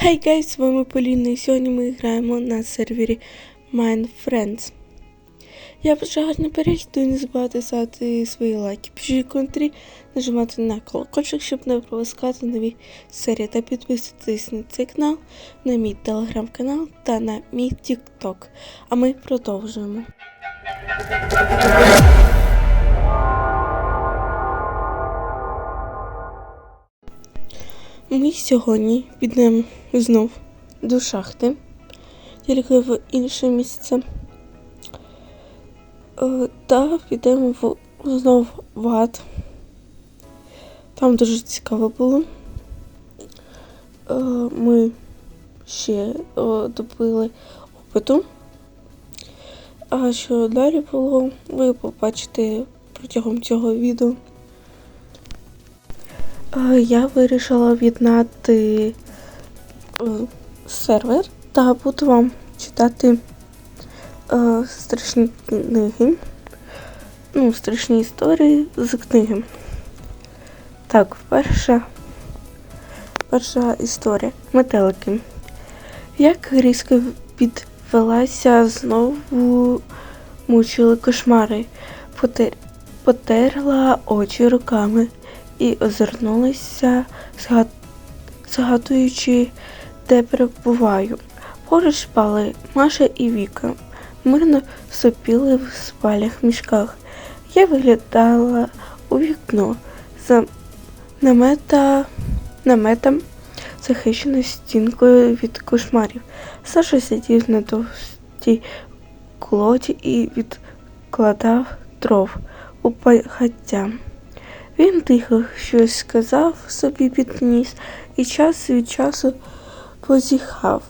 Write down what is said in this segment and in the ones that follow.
Хей гайс, з вами Поліна і сьогодні ми граємо на сервері Mindfriends. Я бажаю гарний перегляд і не забувайте ставити свої лайки, пишіть коментарі, нажимати на колокольчик, щоб не пропускати нові серії та підписуйтесь на цей канал, на мій телеграм-канал та на мій тікток. А ми продовжуємо. Ми сьогодні підемо знов до шахти, тільки в інше місце. Е, Та підемо в, знов в ад. Там дуже цікаво було. Е, Ми ще добили опиту. А що далі було, ви побачите протягом цього відео. Я вирішила об'єднати е, сервер та буду вам читати е, страшні книги. Ну, страшні історії з книги. Так, перша, перша історія. Метелики. Як різко підвелася, знову мучили кошмари. Потер, потерла очі руками і озирнулася, згадуючи, де перебуваю. Поруч спали Маша і Віка. Мирно сопіли в спалях мішках. Я виглядала у вікно за намета... наметом, захищеною стінкою від кошмарів. Саша сидів на товстій колоді і відкладав дров у багаття. Він тихо щось сказав собі під ніс і час від часу позіхав.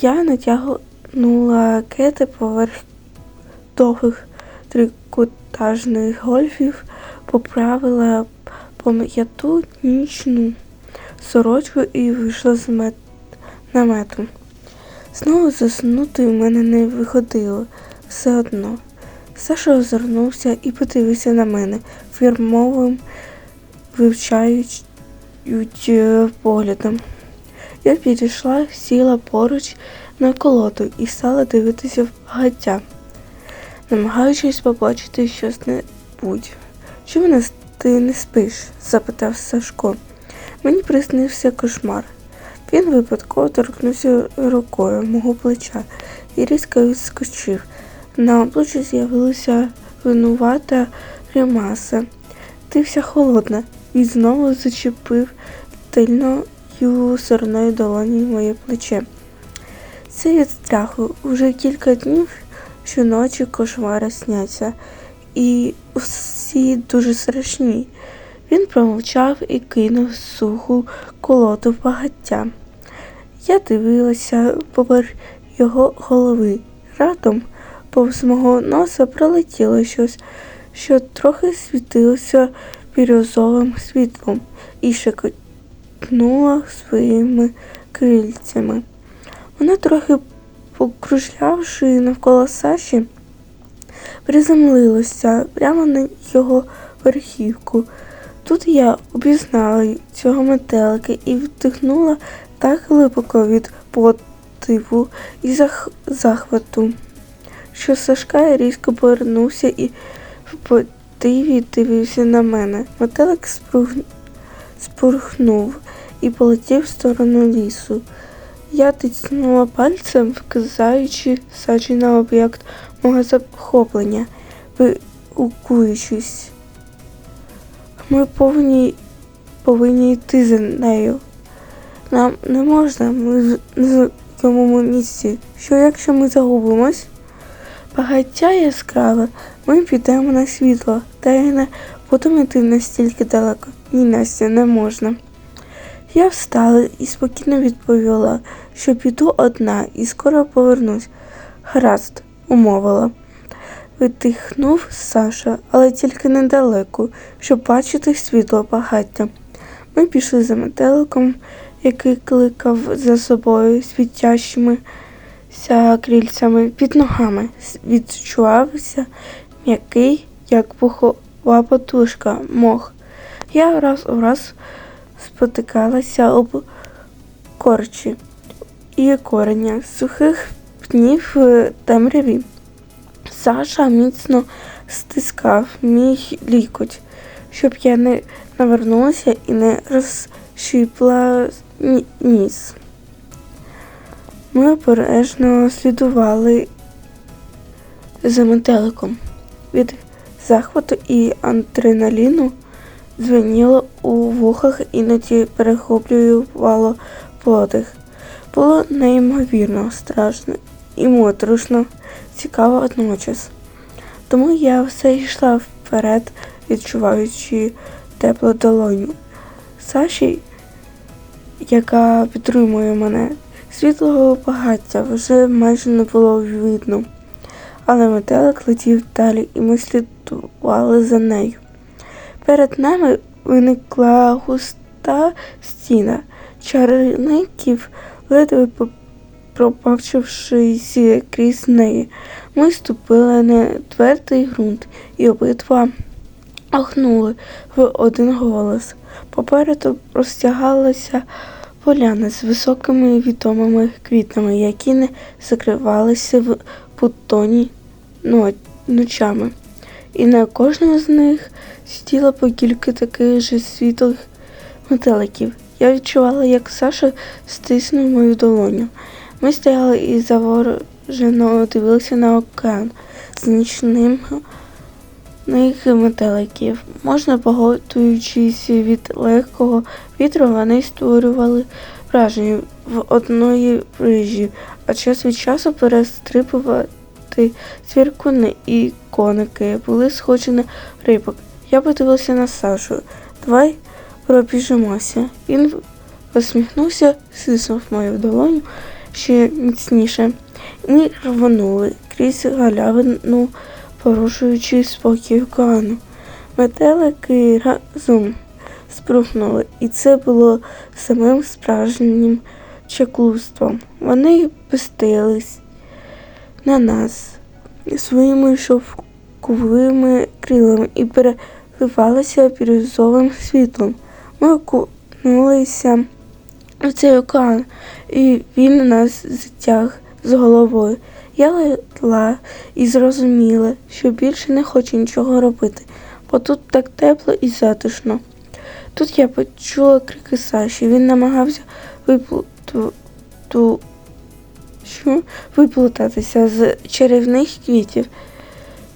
Я натягнула кети поверх довгих трикотажних гольфів, поправила пом'яту нічну сорочку і вийшла з мет... намету. Знову заснути в мене не виходило все одно. Саша озирнувся і подивився на мене фірмовим вивчають е, поглядом. Я підійшла, сіла поруч на колоду і стала дивитися в багаття, намагаючись побачити щось небудь. Чому ти не спиш? запитав Сашко. Мені приснився кошмар. Він випадково торкнувся рукою мого плеча і різко відскочив. На обличчі з'явилася винувата гримаса. Ти вся холодна. І знову зачепив тильною стороною долоні моє плече. Це від страху. Уже кілька днів щоночі кошмари сняться, і всі дуже страшні. Він промовчав і кинув суху колоду багаття. Я дивилася поверх його голови. Радом повз мого носа пролетіло щось, що трохи світилося бірюзовим світлом і шекотнуло своїми крильцями. Вона, трохи покружлявши навколо Саші, приземлилася прямо на його верхівку. Тут я обізнала цього метелика і вдихнула так глибоко від потиву і зах... захвату, що Сашка різко повернувся і в дивився на мене. Метелик спруг... спурхнув і полетів в сторону лісу. Я тицнула пальцем, вказаючи Саші на об'єкт мого захоплення, вигукуючись. Ми повинні, повинні йти за нею. Нам не можна, ми в незнайомому місці. Що якщо ми загубимось? Багаття яскраве, ми підемо на світло, та й не йти настільки далеко. Ні, Настя, не можна. Я встала і спокійно відповіла, що піду одна і скоро повернусь. Гаразд, умовила. Видихнув Саша, але тільки недалеко, щоб бачити світло багаття. Ми пішли за метеликом, який кликав за собою світящимися крильцями під ногами. Відчувався м'який, як пухова подушка, мох. Я раз у раз спотикалася об корчі і кореня сухих пнів темряві. Саша міцно стискав мій лікоть, щоб я не навернулася і не розщіпла ніс. Ми обережно слідували за метеликом. Від захвату і адреналіну дзвеніло у вухах, іноді перехоплювало подих. Було неймовірно страшно і моторошно, цікаво одночас. Тому я все йшла вперед, відчуваючи теплу долоню. Саші, яка підтримує мене, світлого багаття вже майже не було видно. Але метелик летів далі, і ми слідували за нею. Перед нами виникла густа стіна чарівників, ледве пробачившись крізь неї. Ми ступили на твердий ґрунт і обидва охнули в один голос. Попереду розтягалася поляна з високими відомими квітами, які не закривалися в бутоні ночами. І на кожному з них сиділо по кілька таких же світлих метеликів. Я відчувала, як Саша стиснув мою долоню. Ми стояли і заворожено дивилися на океан з нічним метеликів. Можна погодуючись від легкого вітру, вони створювали враження в одної брижі, а час від часу перестрибувати цвіркуни і коники були схожі на рибок. Я подивилася на Сашу. Давай пробіжимося. Він посміхнувся, стиснув мою долоню ще міцніше. Ми рвонули крізь галявину, порушуючи спокій океану. Метелики разом спрухнули, і це було самим справжнім чаклунством. Вони пестились на нас своїми шовковими крилами і переливалися бірюзовим світлом. Ми окунулися в цей океан, і він нас затяг з головою. Я легла і зрозуміла, що більше не хочу нічого робити, бо тут так тепло і затишно. Тут я почула крики Саші. Він намагався виплуту... що? виплутатися з чарівних квітів.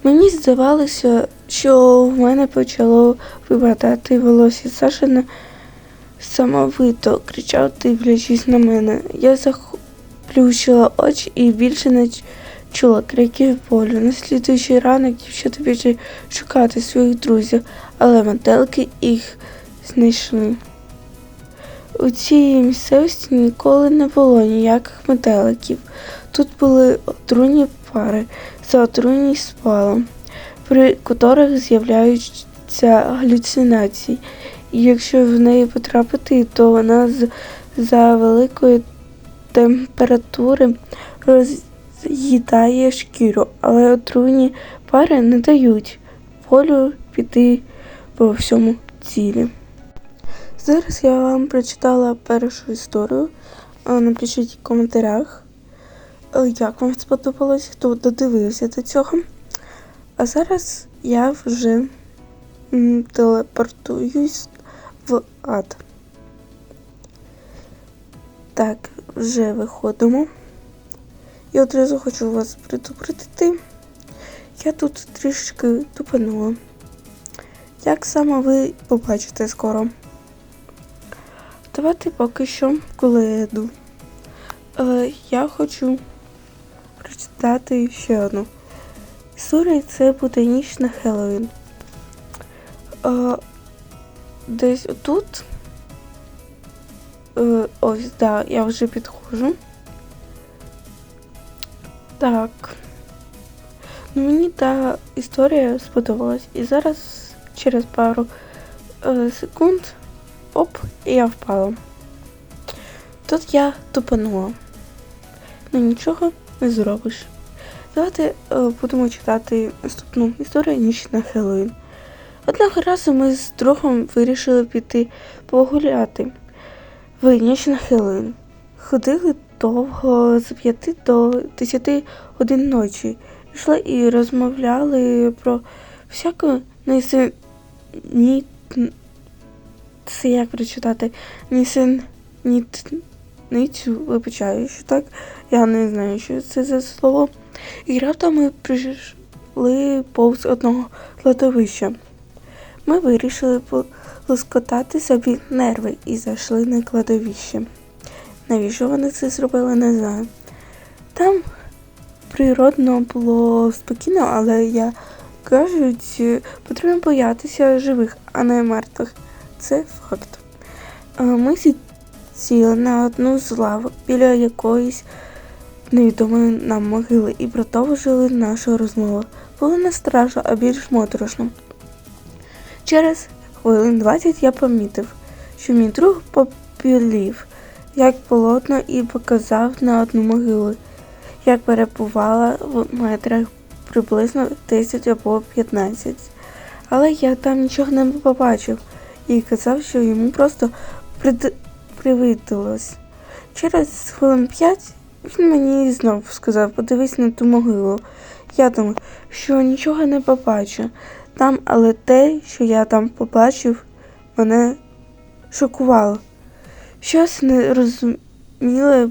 Мені здавалося, що в мене почало випадати волосся. Саша не самовито кричав, дивлячись на мене. Я заплющила очі і більше не чула криків болю. На слідуючий ранок дівчата пішли шукати своїх друзів, але метелики їх знайшли. У цій місцевості ніколи не було ніяких метеликів. Тут були отруйні пари за отруйні спалом, при котрих з'являються галюцинації. І якщо в неї потрапити, то вона за великої температури роз'їдає шкіру, але отруйні пари не дають волю піти по всьому цілі. Зараз я вам прочитала першу історію. Е, Напишіть в коментарях, е, як вам сподобалось, хто додивився до цього. А зараз я вже телепортуюсь в ад. Так, вже виходимо. І одразу хочу вас предупредити. Я тут трішки тупанула. Як саме ви побачите скоро. Давайте поки що, коли я. Е, я хочу прочитати ще одну. Історія це буде ніч на Хеллоуін. Е, десь тут. Е, ось, да, я вже підходжу. Так. Ну, мені та історія сподобалась. І зараз через пару е, секунд оп, і я впала. Тут я тупанула. Ну нічого не зробиш. Давайте е, будемо читати наступну історію ніч на Хеллоуін. Одного разу ми з другом вирішили піти погуляти в ніч на Хеллоуін. ходили довго з 5 до 10 годин ночі. Йшли і розмовляли про всяку несеніт... Це як прочитати? Нісенітницю, вибачаю, що так. Я не знаю, що це за слово. І раптом ми прийшли повз одного кладовища. Ми вирішили полоскотати собі нерви і зайшли на кладовище. Навіщо вони це зробили, не знаю. Там природно було спокійно, але я кажуть, потрібно боятися живих, а не мертвих. Це факт. Ми сіли на одну з лавок біля якоїсь невідомої нам могили і продовжили нашу розмову. Було не страшно, а більш моторошно. Через хвилин 20 я помітив, що мій друг попілів, як полотно, і показав на одну могилу, як перебувала в метрах приблизно 10 або 15. Але я там нічого не побачив і казав, що йому просто прид... привиділось. Через хвилин 5 він мені знов сказав, подивись на ту могилу. Я думав, що нічого не побачу там, але те, що я там побачив, мене шокувало. Щось нерозуміле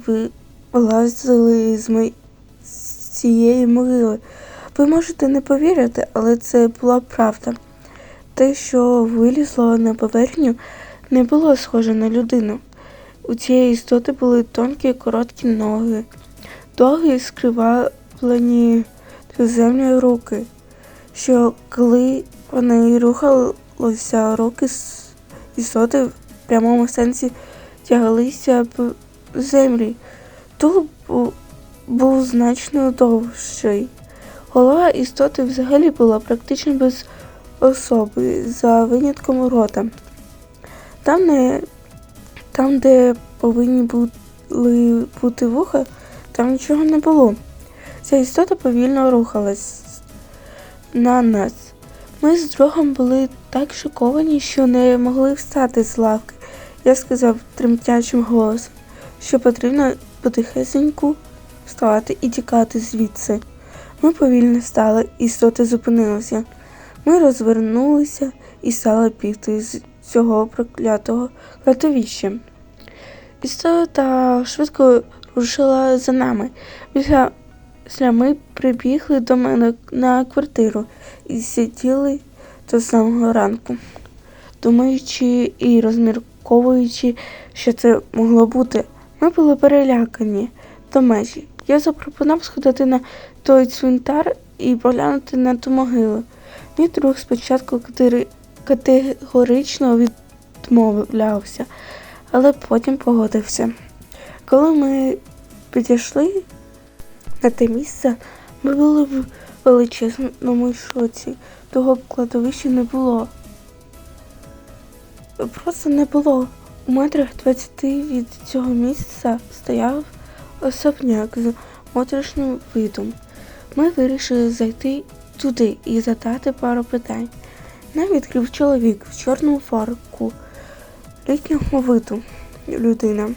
вилазили з, мої... з цієї могили. Ви можете не повірити, але це була правда. Те, що вилізло на поверхню, не було схоже на людину. У цієї істоти були тонкі короткі ноги, довгі скриваблені землю руки, що коли вони рухалися, руки істоти в прямому сенсі тягалися по землі. Тулуб був значно довший. Голова істоти взагалі була практично без особи, за винятком рота. Там, не, там де повинні були бути вуха, там нічого не було. Ця істота повільно рухалась на нас. Ми з другом були так шоковані, що не могли встати з лавки. Я сказав тремтячим голосом, що потрібно потихесеньку вставати і тікати звідси. Ми повільно стали, істота зупинилася. Ми розвернулися і стали бігти з цього проклятого кладовища. Істота швидко рушила за нами. Після ми прибігли до мене на квартиру і сиділи до самого ранку, думаючи і розмірковуючи, що це могло бути. Ми були перелякані до межі. Я запропонував сходити на той цвинтар і поглянути на ту могилу. Мій спочатку категорично відмовлявся, але потім погодився. Коли ми підійшли на те місце, ми були в величезному шоці. Того кладовища не було. Просто не було. У метрах 20 від цього місця стояв особняк з моторошним видом. Ми вирішили зайти туди і задати пару питань. Нам відкрив чоловік в чорному фарку літнього виду людина.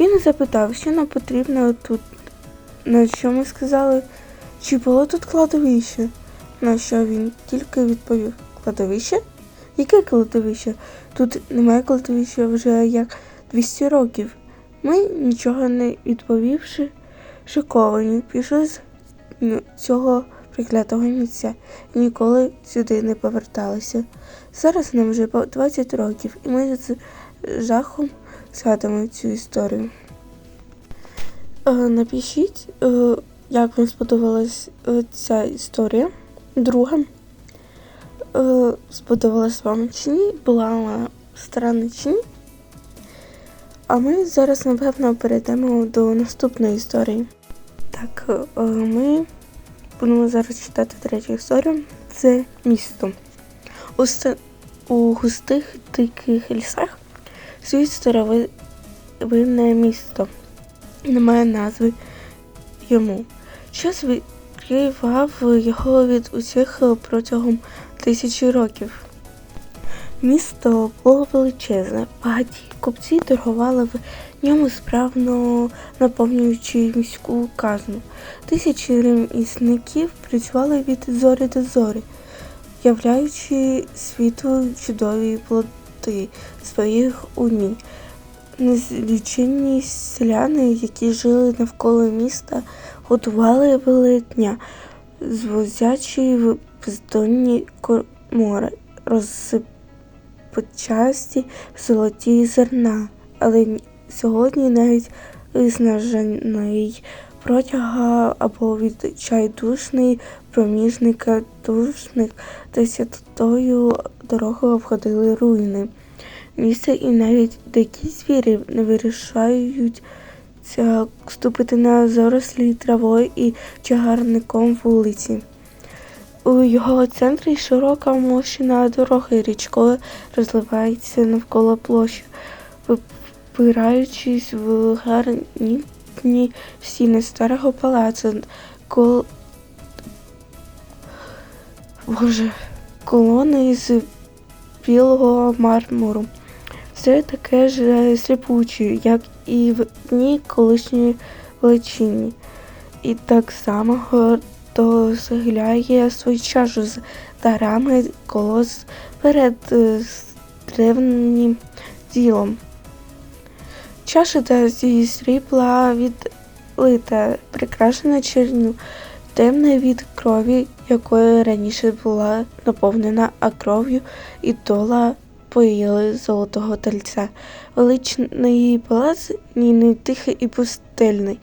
Він запитав, що нам потрібно тут, на що ми сказали, чи було тут кладовище, на що він тільки відповів Кладовище? Яке кладовище? Тут немає кладовища вже як 200 років. Ми, нічого не відповівши, шоковані, пішли з цього приклятого місця і ніколи сюди не поверталися. Зараз нам вже по 20 років, і ми з жахом згадуємо цю історію. Е, напишіть, е, як вам сподобалась е, ця історія. Друга. Сподобалась вам чи ні, була вона странна чи ні. А ми зараз, напевно, перейдемо до наступної історії. Так, е, ми будемо зараз читати третю історію. Це місто. У, густих диких лісах світ старовинне місто. Немає назви йому. Час відкривав його від усіх протягом тисячі років. Місто було величезне, багаті купці торгували в ньому справно наповнюючи міську казну. Тисячі ремісників працювали від зорі до зорі, являючи світу чудові плоди своїх умінь. Незліченні селяни, які жили навколо міста, готували великдня, звозячи в бездонні комори, розсипчасті золоті зерна. Але сьогодні навіть виснажений протяга або відчайдушний проміжника душник десятою дорогою обходили руїни місце і навіть дикі звірі не вирішаються ступити на зарослі травою і чагарником вулиці. У його центрі широка мощена дорога річкою розливається навколо площі, випираючись в гарнітні стіни старого палацу. Кол... Боже, колони з білого мармуру. Все таке ж сліпуче, як і в дні колишньої величині. І так само згляє свою чашу з дарами колос перед е, древнім ділом. Чаша та зі срібла відлита, прикрашена черню, темна від крові, якою раніше була наповнена, а кров'ю і дола поїли золотого тельця. Величний палац ні не тихий і пустельний.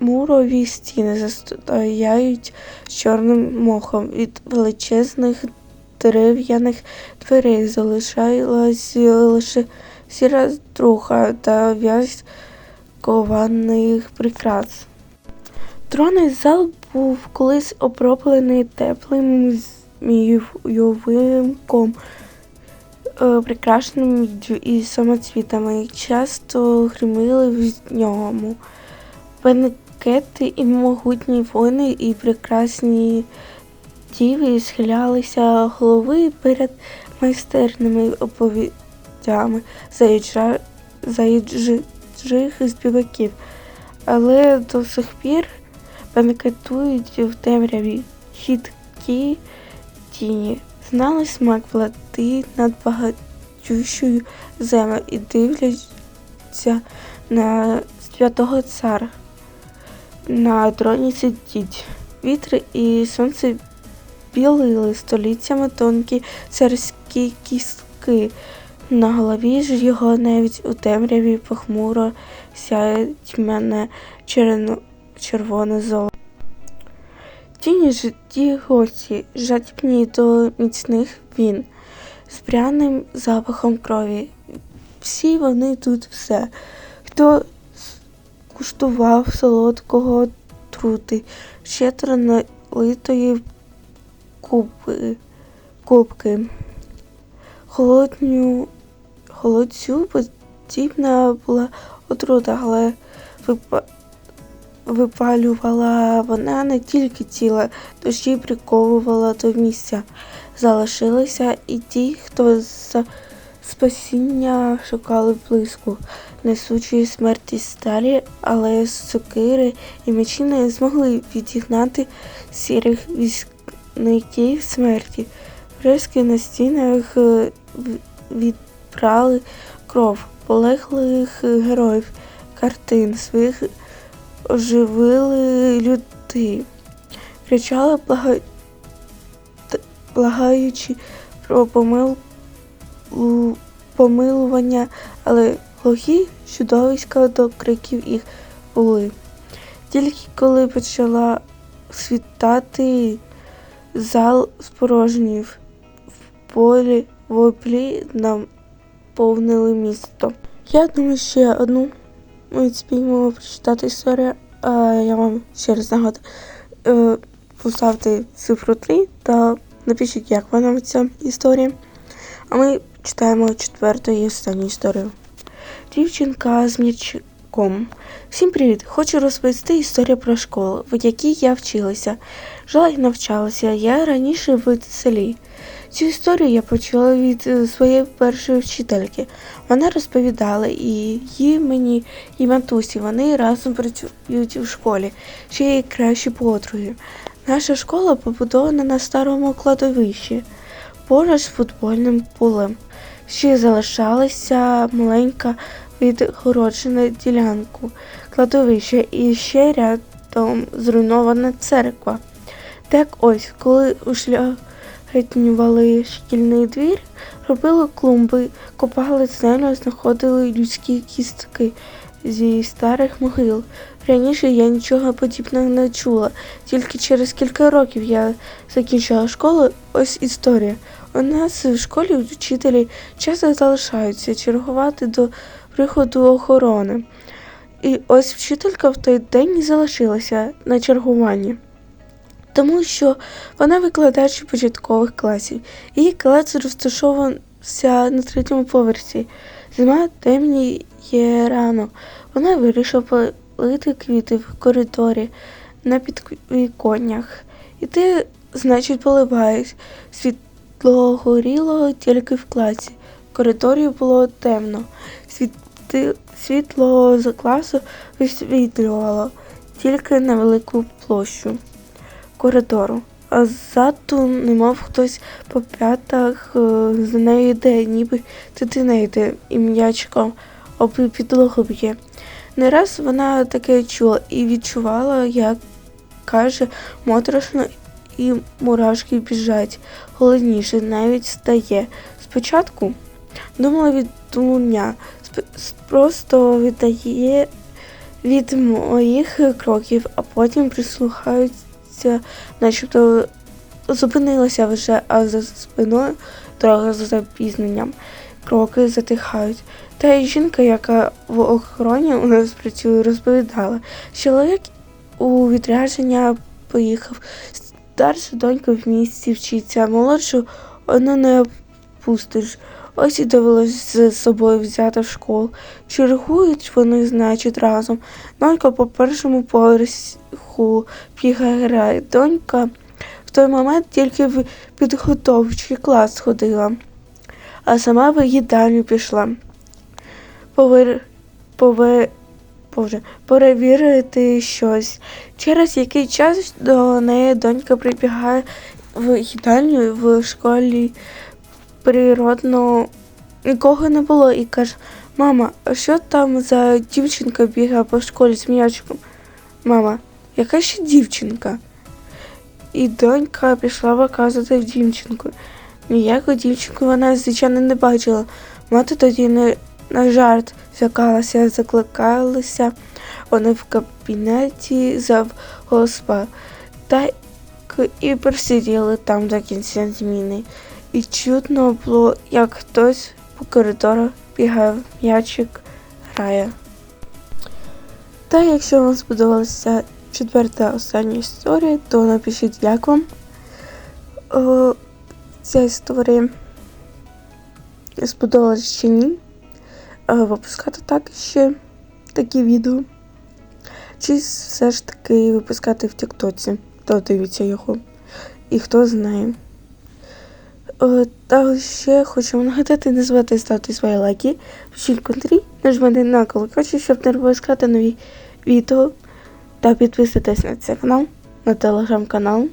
Біломармурові стіни застояють чорним мохом. Від величезних дерев'яних дверей залишалась лише сіра струха та в'язь кованих прикрас. Тронний зал був колись оброблений теплим змійовим ком, е, прикрашеним і самоцвітами. Часто гримили в ньому. Бенкети і могутні воїни і прекрасні діви схилялися голови перед майстерними оповідями заїжджих співаків, але до сих пір бенкетують в темряві хіткі тіні. Знали смак плати над багатющою землею і дивляться на святого цара. На троні сидіть. Вітри і сонце білили століттями тонкі царські кістки. На голові ж його навіть у темряві похмуро сяє тьмяне черно- червоне золото. Тіні житті гості, жадібні до міцних він, з пряним запахом крові. Всі вони тут все. Хто куштував солодкого трути, щедро налитої купи, кубки. Холодню, холодцю подібна була отрута, але випа, випалювала вона не тільки тіло, душі приковувала до місця. Залишилися і ті, хто за спасіння шукали блиску, несучої смерті сталі, але сокири і мечі не змогли відігнати сірих військників смерті. Фрески на стінах е, відбрали кров полеглих героїв, картин своїх оживили людей, кричали, блага... благаючи про помил... помилування, але глухі чудовиська до криків їх були. Тільки коли почала світати, зал спорожнів в полі воплі наповнили місто. Я думаю, ще одну ми спіймо прочитати історію, а я вам ще раз нагадую. Е, поставте цифру 3 та напишіть, як вам ця історія. А ми читаємо четверту і останню історію. Дівчинка з м'ячком. Всім привіт! Хочу розповісти історію про школу, в якій я вчилася. Жила і навчалася я раніше в селі. Цю історію я почула від е, своєї першої вчительки. Вона розповідала і їй мені, і матусі. Вони разом працюють у школі, ще й кращі подруги. Наша школа побудована на старому кладовищі, поруч з футбольним полем. Ще залишалася маленька відгороджена ділянку кладовище і ще рядом зруйнована церква. Так ось, коли ушляхетнювали шкільний двір, робили клумби, копали землю, знаходили людські кістки зі старих могил. Раніше я нічого подібного не чула, тільки через кілька років я закінчила школу. Ось історія. У нас в школі вчителі часто залишаються чергувати до приходу охорони. І ось вчителька в той день і залишилася на чергуванні, тому що вона викладач початкових класів. Її клас розташовувався на третьому поверсі. Зима темніє рано. Вона вирішила полити квіти в коридорі на підвіконнях. І ти, значить, поливаєш. Світло горіло тільки в класі. В коридорі було темно. Світи... Світло з класу висвітлювало тільки на велику площу коридору. А ззаду, немов хтось по п'ятах е, за нею йде, ніби дитина йде і м'ячком об підлогу б'є. Не раз вона таке чула і відчувала, як каже, моторошно і мурашки біжать. Голодніше навіть стає. Спочатку думала від дня, просто віддає від моїх кроків, а потім прислухаються, начебто зупинилася вже, а за спиною трохи з запізненням. Кроки затихають. Та й жінка, яка в охороні у нас працює, розповідала, чоловік у відрядження поїхав. Старша донька в місті вчиться, молодшу одну не пустиш. Ось і довелось з собою взяти в школу. Чергують вони, значить, разом. Донька по першому поверху бігає грає. Донька в той момент тільки в підготовчий клас ходила, а сама в їдальню пішла. Повер... Повер... Боже, перевірити щось. Через який час до неї донька прибігає в їдальню в школі природно нікого не було і каже, мама, а що там за дівчинка бігає по школі з м'ячиком? Мама, яка ще дівчинка? І донька пішла показувати дівчинку. Ніяку дівчинку вона, звичайно, не бачила. Мати тоді не на жарт злякалася, закликалися вони в кабінеті за госпа та і просиділи там до кінця зміни. І чутно було, як хтось по коридору бігає м'ячик грає. Та якщо вам сподобалася четверта остання історія, то напишіть як вам О, ця історія сподобалась чи ні. Випускати так ще такі відео. Чи все ж таки випускати в Тіктоці, хто дивиться його і хто знає. О, та ще хочу вам нагадати, не забудьте ставити свої лайки, пишіть коментарі, нажмайте на колокольчик, щоб не пропускати нові відео. Та підписуйтесь на цей канал, на телеграм-канал.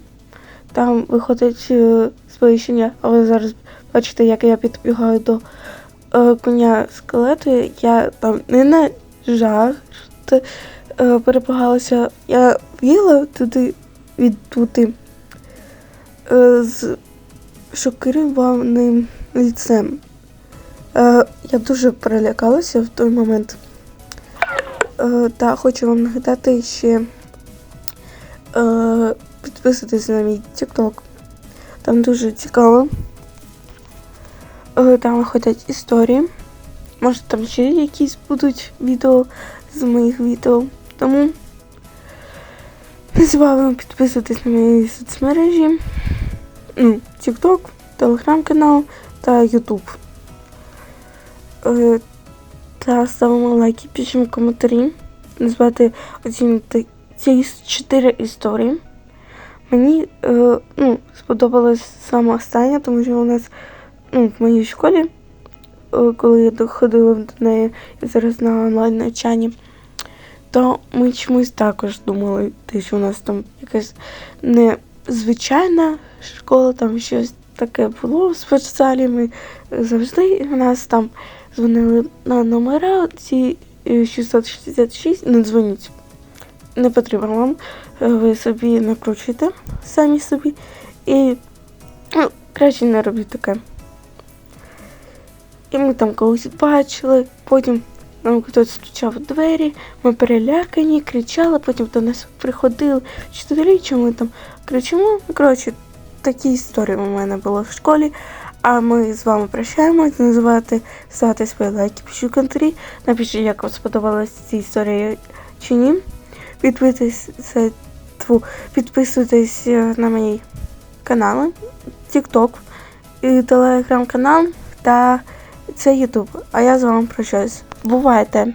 Там виходить е, сповіщення, а ви зараз бачите, як я підбігаю до е, коня скелету. Я там не на жарт е, перепугалася. Я бігла туди відтути е, з шокированим лицем. Е, я дуже перелякалася в той момент. Е, та хочу вам нагадати ще е, підписуйтесь на мій TikTok. Там дуже цікаво. Е, там виходять історії. Може там ще якісь будуть відео з моїх відео. Тому не забуваємо підписуватись на мої соцмережі. TikTok, телеграм-канал та YouTube. Е, та ставимо лайки, пишемо коментарі. Назвати оцінити ці чотири історії. Мені е, ну, сподобалась саме остання, тому що у нас ну, в моїй школі, е, коли я доходила до неї і зараз на онлайн навчанні, то ми чомусь також думали, що у нас там якась незвичайна школа, там щось таке було в спортзалі. Ми завжди у нас там дзвонили на номера ці е, 666, не дзвоніть. Не потрібно вам. Е, Ви собі накручуєте самі собі. І ну, краще не робіть таке. І ми там когось бачили, потім нам хтось стучав у двері, ми перелякані, кричали, потім до нас приходили вчителі, що ми там кричимо. Коротше, такі історії у мене були в школі. А ми з вами прощаємось. Забувайте ставити свої лайки, пишіть коментарі. Напишіть, як вам сподобалась ця історія чи ні. Підписуйтесь, підписуйтесь е, на мій канал, TikTok, телеграм-канал та це Ютуб, А я з вами прощаюсь. Бувайте!